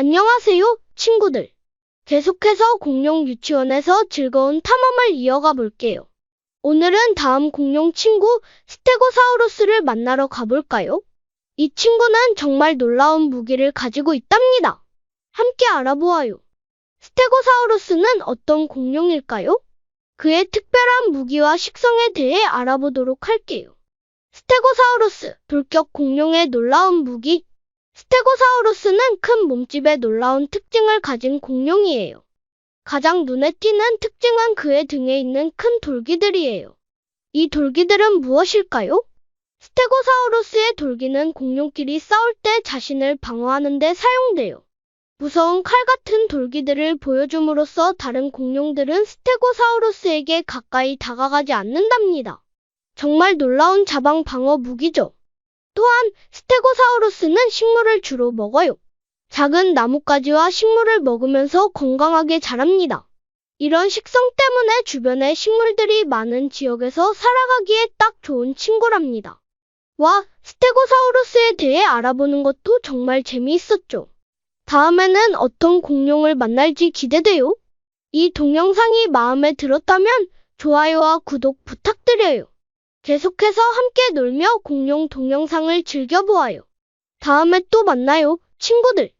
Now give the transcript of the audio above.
안녕하세요, 친구들. 계속해서 공룡 유치원에서 즐거운 탐험을 이어가 볼게요. 오늘은 다음 공룡 친구 스테고사우루스를 만나러 가볼까요? 이 친구는 정말 놀라운 무기를 가지고 있답니다. 함께 알아보아요. 스테고사우루스는 어떤 공룡일까요? 그의 특별한 무기와 식성에 대해 알아보도록 할게요. 스테고사우루스, 돌격 공룡의 놀라운 무기. 스테고사우루스는 큰 몸집에 놀라운 특징을 가진 공룡이에요. 가장 눈에 띄는 특징은 그의 등에 있는 큰 돌기들이에요. 이 돌기들은 무엇일까요? 스테고사우루스의 돌기는 공룡끼리 싸울 때 자신을 방어하는 데 사용돼요. 무서운 칼 같은 돌기들을 보여줌으로써 다른 공룡들은 스테고사우루스에게 가까이 다가가지 않는답니다. 정말 놀라운 자방 방어 무기죠. 또한 스테고사우루스는 식물을 주로 먹어요. 작은 나뭇가지와 식물을 먹으면서 건강하게 자랍니다. 이런 식성 때문에 주변에 식물들이 많은 지역에서 살아가기에 딱 좋은 친구랍니다. 와, 스테고사우루스에 대해 알아보는 것도 정말 재미있었죠. 다음에는 어떤 공룡을 만날지 기대돼요. 이 동영상이 마음에 들었다면 좋아요와 구독 부탁드려요. 계속해서 함께 놀며 공룡 동영상을 즐겨보아요. 다음에 또 만나요, 친구들.